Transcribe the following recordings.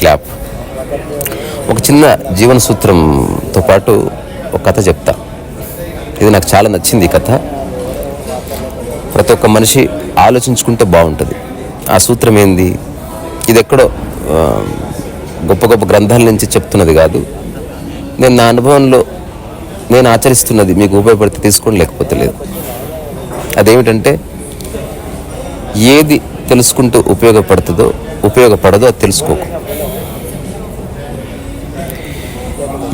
Clap ఒక చిన్న జీవన సూత్రంతో పాటు ఒక కథ చెప్తా. ఇది నాకు చాలా నచ్చింది ఈ కథ. ప్రతి ఒక్క మనిషి ఆలోచించుకుంటే బాగుంటుంది. ఆ సూత్రం ఏంది? ఇది ఎక్కడో గొప్ప గొప్ప గ్రంథాల నుంచి చెప్తున్నది కాదు. నేను నా అనుభవంలో నేను ఆచరిస్తున్నది మీకు ఉపయోగపడితే తీసుకోండి లేకపోతే లేదు. అదేమిటంటే ఏది తెలుసుకుంటూ ఉపయోగపడుతుందో ఉపయోగపడదో అది తెలుసుకోకు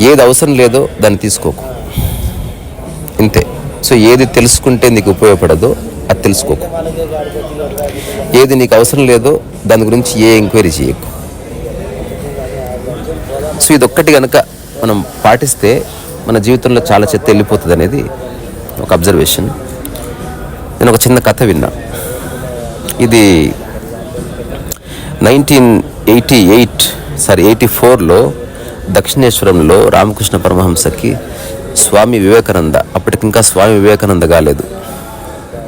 ఏది అవసరం లేదో దాన్ని తీసుకోకు ఇంతే. సో ఏది తెలుసుకుంటే నీకు ఉపయోగపడదో అది తెలుసుకోకు ఏది నీకు అవసరం లేదో దాని గురించి ఏ ఎంక్వైరీ చేయకు. సో ఇదొక్కటి కనుక మనం పాటిస్తే మన జీవితంలో చాలా చెత్త వెళ్ళిపోతుంది అనేది ఒక అబ్జర్వేషన్. నేను ఒక చిన్న కథ విన్నా. ఇది nineteen eighty eight sorry eighty ఫోర్లో దక్షిణేశ్వరంలో రామకృష్ణ పరమహంసకి స్వామి వివేకానంద అప్పటికింకా స్వామి వివేకానంద కాలేదు.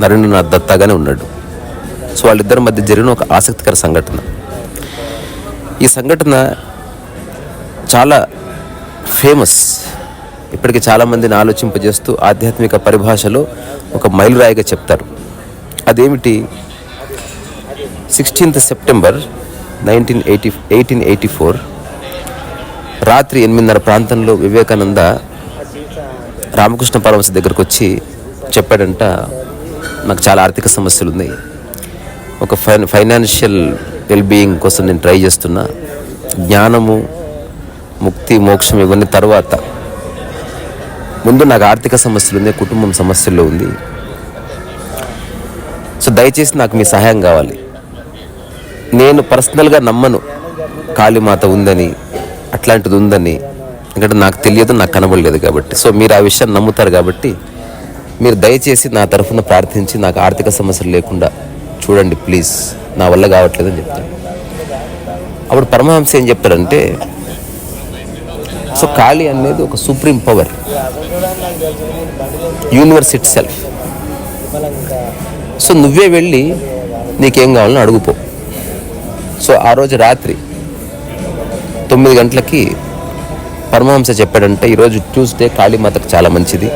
నరేంద్రనాథ్ దత్తాగానే ఉన్నాడు. సో వాళ్ళిద్దరి మధ్య జరిగిన ఒక ఆసక్తికర సంఘటన. ఈ సంఘటన చాలా ఫేమస్. ఇప్పటికి చాలామందిని ఆలోచింపజేస్తూ ఆధ్యాత్మిక పరిభాషలో ఒక మైలురాయిగా చెప్తారు. అదేమిటి? Sixteenth September nineteen eighty eighteen eighty four రాత్రి ఎనిమిదిన్నర ప్రాంతంలో వివేకానంద రామకృష్ణ పరమహంస దగ్గరకు వచ్చి చెప్పాడంట నాకు చాలా ఆర్థిక సమస్యలు ఉన్నాయి ఒక ఫైన్ ఫైనాన్షియల్ వెల్బీయింగ్ కోసం నేను ట్రై చేస్తున్నా. జ్ఞానము ముక్తి మోక్షం ఇవన్నీ తర్వాత ముందు నాకు ఆర్థిక సమస్యలు ఉంది కుటుంబం సమస్యల్లో ఉంది. సో దయచేసి నాకు మీ సహాయం కావాలి. నేను పర్సనల్గా నమ్మను కాళీమాత ఉందని అట్లాంటిది ఉందని. ఎందుకంటే నాకు తెలియదు నాకు కనబడలేదు కాబట్టి. సో మీరు ఆ విషయాన్ని నమ్ముతారు కాబట్టి మీరు దయచేసి నా తరఫున ప్రార్థించి నాకు ఆర్థిక సమస్యలు లేకుండా చూడండి ప్లీజ్. నా వల్ల కావట్లేదని చెప్తాను. అప్పుడు పరమహంస ఏం చెప్తాడంటే సో కాళీ అనేది ఒక supreme power. Universe itself so నువ్వే వెళ్ళి నీకేం కావాలని అడుగుపో. సో ఆ రోజు రాత్రి తొమ్మిది గంటలకి పరమహంస చెప్పాడంటే ఈరోజు ట్యూస్డే కాళీమాతకు చాలా మంచిది.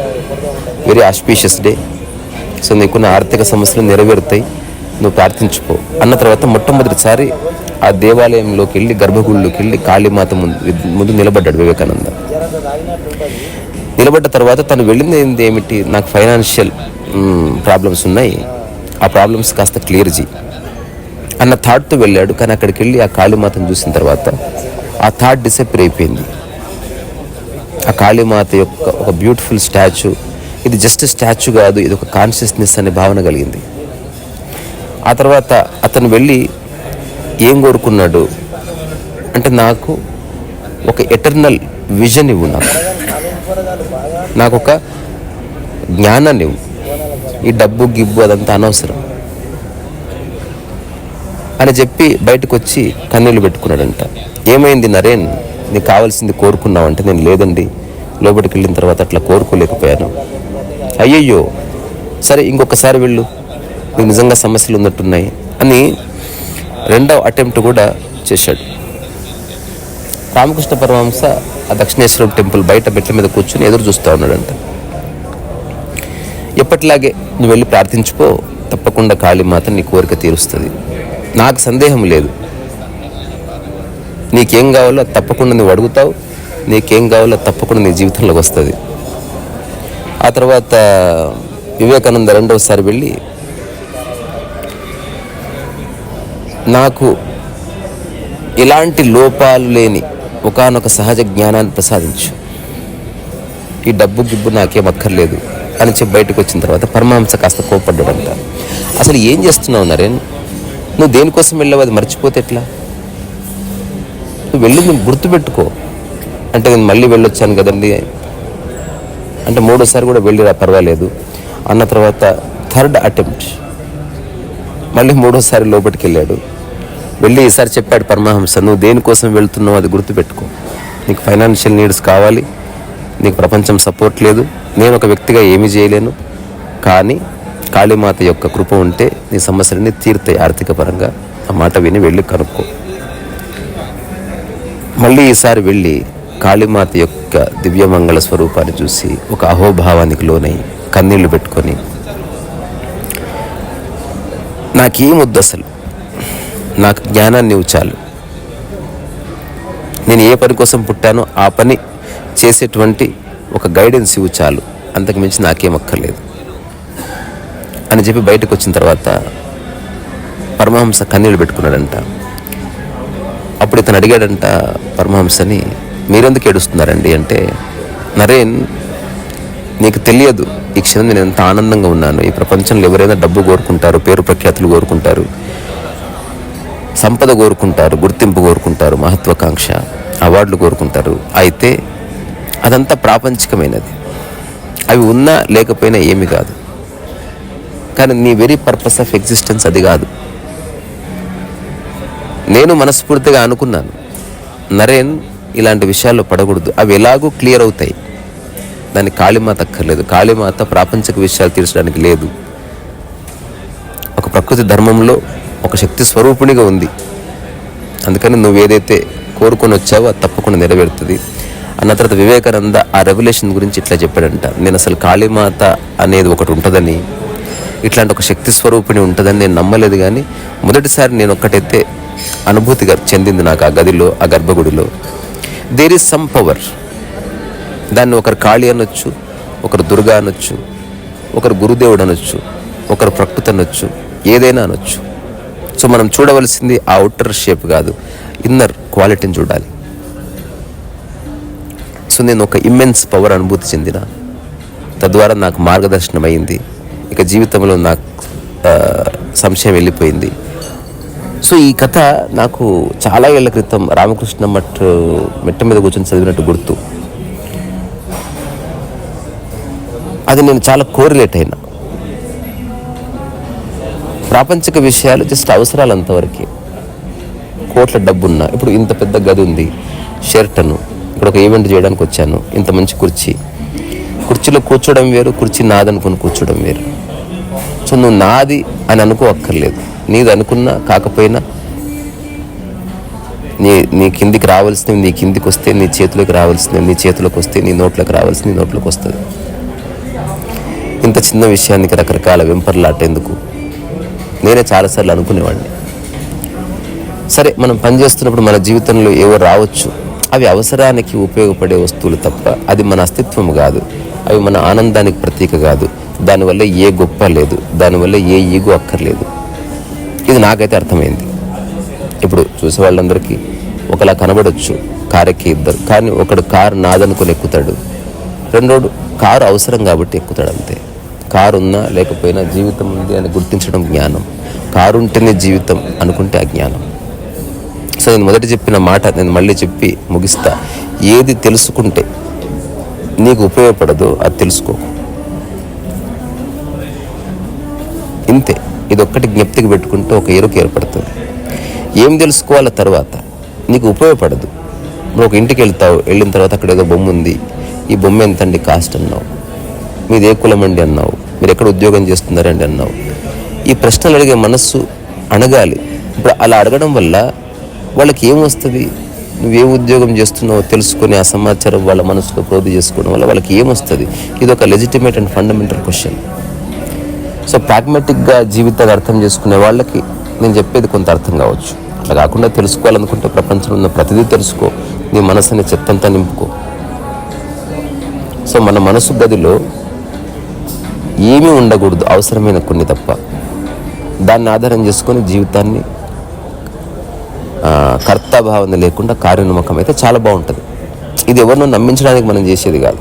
వెరీ ఆస్పీషియస్ డే సో నీకున్న ఆర్థిక సమస్యలు నెరవేరుతాయి. నువ్వు ప్రార్థించుకో. అన్న తర్వాత మొట్టమొదటిసారి ఆ దేవాలయంలోకి వెళ్ళి గర్భగుడిలోకి వెళ్ళి కాళీమాత ముందు ముందు నిలబడ్డాడు వివేకానంద. నిలబడ్డ తర్వాత తను వెళ్ళింది ఏంది ఏమిటి? నాకు ఫైనాన్షియల్ ప్రాబ్లమ్స్ ఉన్నాయి. ఆ ప్రాబ్లమ్స్ కాస్త క్లియర్ చేయి అన్న థాట్తో వెళ్ళాడు కానీ అక్కడికి వెళ్ళి ఆ కాళీమాతను చూసిన తర్వాత ఆ థాట్ డిసప్పర్ అయిపోయింది. ఆ కాళీమాత యొక్క ఒక బ్యూటిఫుల్ స్టాచ్యూ ఇది జస్ట్ స్టాచ్యూ కాదు ఇది ఒక కాన్షియస్నెస్ అనే భావన కలిగింది. ఆ తర్వాత అతను వెళ్ళి ఏం కోరుకున్నాడు? అంటే నాకు ఒక ఎటర్నల్ విజన్ ఇవ్వు నాకు. నాకు ఒక జ్ఞానాన్ని ఇవ్వు. ఈ డబ్బు గిబ్బు అదంతా అనవసరం. అని చెప్పి బయటకు వచ్చి కన్నీళ్ళు పెట్టుకున్నాడంట. ఏమైంది నరేన్? నీకు కావాల్సింది కోరుకున్నావంటే నేను లేదండి. లోపలికి వెళ్ళిన తర్వాత అట్లా కోరుకోలేకపోయాను. అయ్యయ్యో! సరే ఇంకొకసారి వెళ్ళు. నీకు నిజంగా సమస్యలు ఉన్నట్టున్నాయి అని రెండవ అటెంప్ట్ కూడా చేశాడు. రామకృష్ణ పరమహంస ఆ దక్షిణేశ్వరం టెంపుల్ బయట మెట్ల మీద కూర్చుని ఎదురు చూస్తూ ఉన్నాడంట. ఎప్పటిలాగే నువ్వు వెళ్ళి ప్రార్థించుకో తప్పకుండా కాళీమాత నీ కోరిక తీరుస్తుంది. నాకు సందేహం లేదు. నీకేం కావాలో తప్పకుండా నువ్వు అడుగుతావు నీకేం కావాలో తప్పకుండా నీ జీవితంలోకి వస్తుంది. ఆ తర్వాత వివేకానంద రెండవసారి వెళ్ళి నాకు ఇలాంటి లోపాలు లేని ఒకానొక సహజ జ్ఞానాన్ని ప్రసాదించు. ఈ డబ్బు గిబ్బు నాకేం అక్కర్లేదు అని చెప్పి బయటకు వచ్చిన తర్వాత పరమహంస కాస్త కోపడ్డాడంట అసలు ఏం చేస్తున్నావు నరేన్? నువ్వు దేనికోసం వెళ్ళావు? అది మర్చిపోతే ఎట్లా? నువ్వు వెళ్ళి నువ్వు గుర్తుపెట్టుకో అంటే నేను మళ్ళీ వెళ్ళొచ్చాను కదండి. అంటే మూడోసారి కూడా వెళ్ళిరా పర్వాలేదు. అన్న తర్వాత థర్డ్ అటెంప్ట్. మళ్ళీ మూడోసారి లోపలికి వెళ్ళాడు వెళ్ళి ఈసారి చెప్పాడు పరమహంస నువ్వు దేనికోసం వెళ్తున్నావు అది గుర్తుపెట్టుకో. నీకు ఫైనాన్షియల్ నీడ్స్ కావాలి నీకు ప్రపంచం సపోర్ట్ లేదు నేను ఒక వ్యక్తిగా ఏమీ చేయలేను. కానీ కాళీమాత యొక్క కృప ఉంటే నీ సమస్యలన్నీ తీరుతాయి ఆర్థిక పరంగా ఆ మాట విని వెళ్ళి కనుక్కో. మళ్ళీ ఈసారి వెళ్ళి కాళీమాత యొక్క దివ్యమంగళ స్వరూపాన్ని చూసి ఒక అహోభావానికి లోనై కన్నీళ్ళు పెట్టుకొని నాకేమొద్దు అసలు. నాకు జ్ఞానాన్ని ఇవ్వు చాలు. నేను ఏ పని కోసం పుట్టానో ఆ పని చేసేటువంటి ఒక గైడెన్స్ ఇవ్వు చాలు. అంతకు మించి నాకేం అక్కర్లేదు. అని చెప్పి బయటకు వచ్చిన తర్వాత పరమహంస కన్నీళ్ళు పెట్టుకున్నాడంట. అప్పుడు ఇతను అడిగాడంట పరమహంసని మీరెందుకు ఏడుస్తున్నారండి? అంటే నరేన్ నీకు తెలియదు. ఈ క్షణం నేను ఎంత ఆనందంగా ఉన్నాను. ఈ ప్రపంచంలో ఎవరైనా డబ్బు కోరుకుంటారు పేరు ప్రఖ్యాతులు కోరుకుంటారు సంపద కోరుకుంటారు గుర్తింపు కోరుకుంటారు మహత్వాకాంక్ష అవార్డులు కోరుకుంటారు. అయితే అదంతా ప్రాపంచికమైనది. అవి ఉన్నా లేకపోయినా ఏమి కాదు. కానీ నీ వెరీ పర్పస్ ఆఫ్ ఎగ్జిస్టెన్స్ అది కాదు. నేను మనస్ఫూర్తిగా అనుకున్నాను. నరేన్ ఇలాంటి విషయాల్లో పడకూడదు. అవి ఎలాగూ క్లియర్ అవుతాయి. దాన్ని కాళీమాత అక్కర్లేదు. కాళీమాత ప్రాపంచిక విషయాలు తీర్చడానికి లేదు. ఒక ప్రకృతి ధర్మంలో ఒక శక్తి స్వరూపిణిగా ఉంది. అందుకని నువ్వు ఏదైతే కోరుకొని వచ్చావో అది తప్పకుండా నెరవేరుతుంది. అన్న తర్వాత వివేకానంద ఆ రెవల్యూషన్ గురించి ఇట్లా చెప్పాడంట. నేను అసలు కాళీమాత అనేది ఒకటి ఉంటుందని ఇట్లాంటి ఒక శక్తి స్వరూపిణి ఉంటుందని నేను నమ్మలేదు కానీ మొదటిసారి నేను ఒక్కటైతే అనుభూతిగా చెందింది నాకు ఆ గదిలో ఆ గర్భగుడిలో. దేర్ ఈజ్ సమ్ పవర్ దాన్ని ఒకరు కాళీ అనొచ్చు ఒకరు దుర్గా అనొచ్చు ఒకరు గురుదేవుడు అనొచ్చు ఒకరు ప్రకృతి అనొచ్చు ఏదైనా అనొచ్చు. సో మనం చూడవలసింది ఆ అవుటర్ షేప్ కాదు ఇన్నర్ క్వాలిటీని చూడాలి. సో నేను ఒక ఇమ్మెన్స్ పవర్ అనుభూతి చెందిన తద్వారా నాకు మార్గదర్శనం అయింది ఇక జీవితంలో నాకు సంశయం వెళ్ళిపోయింది. సో ఈ కథ నాకు చాలా ఏళ్ళ క్రితం రామకృష్ణ మఠ్ మెట్ట మీద కూర్చొని చదివినట్టు గుర్తు. అది నేను చాలా కోరిలేట్ అయినా. ప్రాపంచిక విషయాలు జస్ట్ అవసరాలు అంతవరకే కోట్ల డబ్బున్నా ఇప్పుడు ఇంత పెద్ద గది ఉంది షర్టను ఇక్కడ ఒక ఈవెంట్ చేయడానికి వచ్చాను ఇంత మంచి కుర్చీ. కుర్చీలో కూర్చోవడం వేరు కుర్చీ నాదనుకుని కూర్చోవడం వేరు. సో నువ్వు నాది అని అనుకో అక్కర్లేదు నీది అనుకున్నా కాకపోయినా నీ నీ కిందికి రావాల్సినవి నీ కిందికి వస్తే నీ చేతిలోకి రావాల్సినవి నీ చేతిలోకి వస్తే నీ నోట్లోకి రావాల్సిన నీ నోట్లోకి వస్తుంది. ఇంత చిన్న విషయానికి రకరకాల వెంపర్లాటేందుకు నేనే చాలాసార్లు అనుకునేవాడిని. సరే మనం పనిచేస్తున్నప్పుడు మన జీవితంలో ఏవో రావచ్చు. అవి అవసరానికి ఉపయోగపడే వస్తువులు తప్ప అది మన అస్తిత్వం కాదు. అవి మన ఆనందానికి ప్రతీక కాదు. దానివల్ల ఏ గొప్ప లేదు. దానివల్ల ఏ ఈగో అక్కర్లేదు. ఇది నాకైతే అర్థమైంది. ఇప్పుడు చూసే వాళ్ళందరికీ ఒకలా కనబడొచ్చు. కారెక్కి ఇద్దరు. కానీ ఒకడు కారు నాదనుకుని ఎక్కుతాడు. రెండోడు కారు అవసరం కాబట్టి ఎక్కుతాడు అంతే. కారు ఉన్నా లేకపోయినా జీవితం ఉంది అని గుర్తించడం జ్ఞానం. కారు ఉంటేనే జీవితం అనుకుంటే అజ్ఞానం. సో నేను మొదట చెప్పిన మాట నేను మళ్ళీ చెప్పి ముగిస్తా. ఏది తెలుసుకుంటే నీకు ఉపయోగపడదో అది తెలుసుకో. ఇంతే. ఇది ఒక్కటి జ్ఞప్తికి పెట్టుకుంటే ఒక ఎరుకు ఏర్పడుతుంది. ఏం తెలుసుకోవాల తర్వాత. నీకు ఉపయోగపడదు. నువ్వు ఒక ఇంటికి వెళ్తావు వెళ్ళిన తర్వాత అక్కడ ఏదో బొమ్మ ఉంది ఈ బొమ్మ ఎంతండి కాస్ట్ అన్నావు. మీది ఏ కులం అండి అన్నావు? మీరు ఎక్కడ ఉద్యోగం చేస్తున్నారండి అన్నావు? ఈ ప్రశ్నలు అడిగే మనస్సు అడగాలి ఇప్పుడు అలా అడగడం వల్ల వాళ్ళకి ఏమొస్తుంది నువ్వే ఉద్యోగం చేస్తున్నావో తెలుసుకొని ఆ సమాచారం వాళ్ళ మనసులో ప్రోధి చేసుకోవడం వల్ల వాళ్ళకి ఏమొస్తుంది ఇది ఒక legitimate and fundamental question so ప్రాగ్మాటిక్గా జీవితాన్ని అర్థం చేసుకునే వాళ్ళకి నేను చెప్పేది కొంత అర్థం కావచ్చు. అట్లా కాకుండా తెలుసుకోవాలనుకుంటే ప్రపంచంలో ఉన్న ప్రతిదీ తెలుసుకో. నీ మనసుని చెత్తంతా నింపుకో. సో మన మనసు గదిలో ఏమీ ఉండకూడదు. అవసరమైన కొన్ని తప్ప. దాన్ని ఆధారం చేసుకొని జీవితాన్ని ఆ, కర్తాభావన లేకుండా కార్యోన్ముఖం అయితే చాలా బాగుంటుంది. ఇది ఎవరినో నమ్మించడానికి మనం చేసేది కాదు.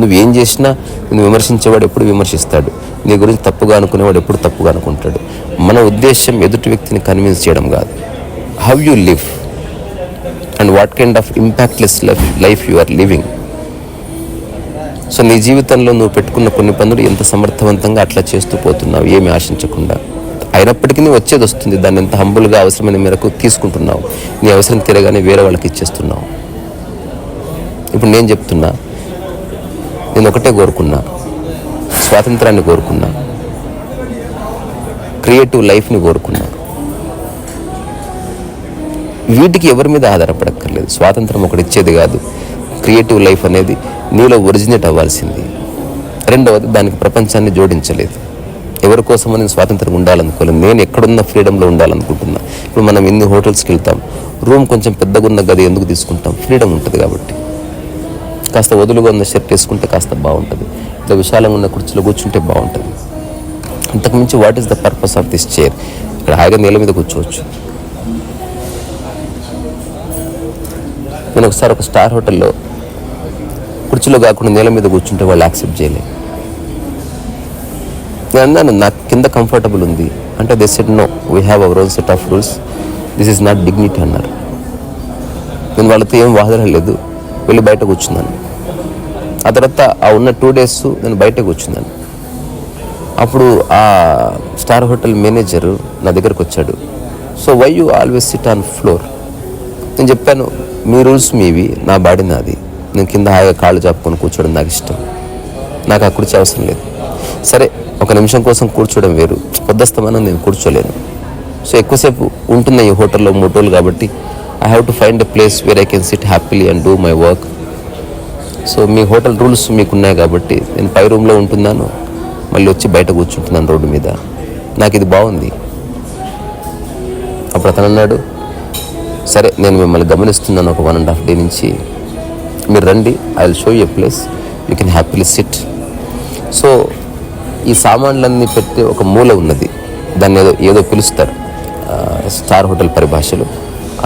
నువ్వేం చేసినా నేను విమర్శించేవాడు ఎప్పుడు విమర్శిస్తాడు. నీ గురించి తప్పుగా అనుకునేవాడు ఎప్పుడు తప్పుగా అనుకుంటాడు. మన ఉద్దేశం ఎదుటి వ్యక్తిని కన్విన్స్ చేయడం కాదు. How you live and what kind of impactless life life you are living so నీ జీవితంలో నువ్వు పెట్టుకున్న కొన్ని పనులు ఎంత సమర్థవంతంగా అట్లా చేస్తూ పోతున్నావు? ఏమి ఆశించకుండా. అయినప్పటికీ వచ్చేది వస్తుంది. దాన్ని ఎంత హంబుల్గా అవసరమైన మేరకు తీసుకుంటున్నావు. నీ అవసరం తీరగానే వేరే వాళ్ళకి ఇచ్చేస్తున్నావు. ఇప్పుడు నేను చెప్తున్నా నేను ఒకటే కోరుకున్నా స్వాతంత్రాన్ని కోరుకున్నా క్రియేటివ్ లైఫ్ని కోరుకున్నా. వీటికి ఎవరి మీద ఆధారపడక్కర్లేదు. స్వాతంత్రం ఒకటి ఇచ్చేది కాదు. క్రియేటివ్ లైఫ్ అనేది నీలో ఒరిజినేట్ అవ్వాల్సింది. రెండవది దానికి ప్రపంచాన్ని జోడించలేదు. ఎవరి కోసం నేను స్వాతంత్రం ఉండాలనుకోలేదు. నేను ఎక్కడున్న ఫ్రీడంలో ఉండాలనుకుంటున్నా. ఇప్పుడు మనం ఎన్ని హోటల్స్కి వెళ్తాం? రూమ్ కొంచెం పెద్దగా ఉన్న గది ఎందుకు తీసుకుంటాం? ఫ్రీడమ్ ఉంటుంది కాబట్టి. కాస్త వదులుగా ఉన్న షర్ట్ వేసుకుంటే కాస్త బాగుంటుంది. ఇట్లా విశాలంగా ఉన్న కుర్చీలో కూర్చుంటే బాగుంటుంది. అంతకుమించి what is the purpose of this chair ఇక్కడ హాయిగా నేల మీద కూర్చోవచ్చు. నేను ఒకసారి ఒక స్టార్ హోటల్లో కుర్చీలో కాకుండా నేల మీద కూర్చుంటే వాళ్ళు యాక్సెప్ట్ చేయలేదు నేను అన్నాను నాకు కింద కంఫర్టబుల్ ఉంది. అంటే they set no we have our own set of rules this is not dignity అన్నారు. నేను వాళ్ళతో ఏం వాదనలేదు వెళ్ళి బయట కూర్చున్నాను. ఆ తర్వాత ఆ ఉన్న టూ డేస్ నేను బయట కూర్చున్నాను. అప్పుడు ఆ స్టార్ హోటల్ మేనేజర్ నా దగ్గరకు వచ్చాడు. So why you always sit on floor నేను చెప్పాను మీ రూల్స్ మీవి నా బాడీ నాది. నేను కింద హాయిగా కాళ్ళు చాపుకొని కూర్చోవడం నాకు ఇష్టం. నాకు ఆ కుర్చీ అవసరం లేదు. సరే ఒక నిమిషం కోసం కూర్చోవడం వేరు. పొద్దస్తమానం నేను కూర్చోలేను. సో ఎక్కువసేపు ఉంటున్న ఈ హోటల్లో మూడు రోజులు కాబట్టి I have to find a place where I can sit happily and do my work so me hotel rules మీకు ఉన్నాయి కాబట్టి నేను పై రూమ్లో ఉంటున్నాను. మళ్ళీ వచ్చి బయట కూర్చుంటున్నాను రోడ్డు మీద. నాకు ఇది బాగుంది. అప్పుడు అతను అన్నాడు సరే నేను మిమ్మల్ని గమనిస్తున్నాను ఒక వన్ అండ్ హాఫ్ డే నుంచి. మీరు రండి I will show you place you can happily sit so ఈ సామాన్లన్నీ పెట్టి ఒక మూల ఉన్నది. దాన్ని ఏదో ఏదో పిలుస్తారు. స్టార్ హోటల్ పరిభాషలో.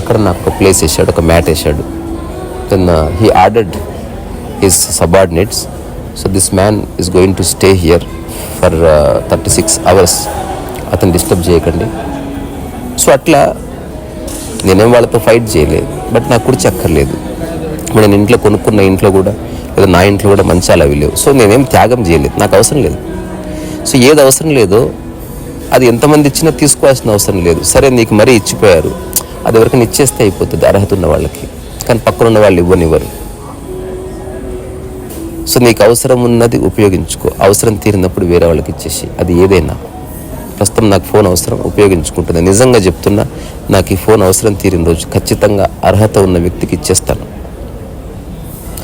అక్కడ నాకు ఒక ప్లేస్ వేసాడు ఒక మ్యాట్ వేసాడు then he ordered his subordinates so this man is going to stay here for thirty six hours అతను డిస్టర్బ్ చేయకండి. సో అట్లా నేనేం వాళ్ళతో ఫైట్ చేయలేదు. బట్ నాకు కుర్చీ అక్కర్లేదు. నేను ఇంట్లో కొనుక్కున్న ఇంట్లో కూడా లేదా నా ఇంట్లో కూడా మంచాలు అవి లేవు. సో నేనేం త్యాగం చేయలేదు. నాకు అవసరం లేదు. సో ఏది అవసరం లేదో అది ఎంతమంది ఇచ్చినా తీసుకోవాల్సిన అవసరం లేదు. సరే నీకు మరీ ఇచ్చిపోయారు. అది ఎవరికైనా ఇచ్చేస్తే అయిపోతుంది అర్హత ఉన్న వాళ్ళకి. కానీ పక్కన ఉన్న వాళ్ళు ఇవ్వనివ్వరు. సో నీకు అవసరం ఉన్నది ఉపయోగించుకో. అవసరం తీరినప్పుడు వేరే వాళ్ళకి ఇచ్చేసి. అది ఏదైనా. ప్రస్తుతం నాకు ఫోన్ అవసరం ఉపయోగించుకుంటుంది నిజంగా చెప్తున్నా నాకు ఈ ఫోన్ అవసరం తీరిన రోజు ఖచ్చితంగా అర్హత ఉన్న వ్యక్తికి ఇచ్చేస్తాను.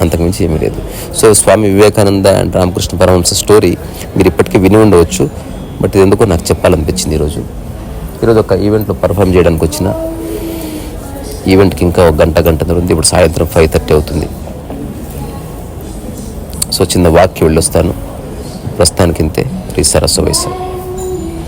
అంతకుమించి ఏమీ లేదు. So Swami Vivekananda and Ramakrishna Paramahamsa story మీరు ఇప్పటికీ విని ఉండవచ్చు. బట్ ఇది ఎందుకో నాకు చెప్పాలనిపించింది ఈరోజు. ఈరోజు ఒక ఈవెంట్లో పర్ఫామ్ చేయడానికి వచ్చిన ఈవెంట్కి ఇంకా ఒక గంట గంట ఉంది. ఇప్పుడు సాయంత్రం ఫైవ్ థర్టీ అవుతుంది. సో చిన్న వాక్కి వెళ్ళొస్తాను. ప్రస్తుతానికి ఇంతే శ్రీ వయసు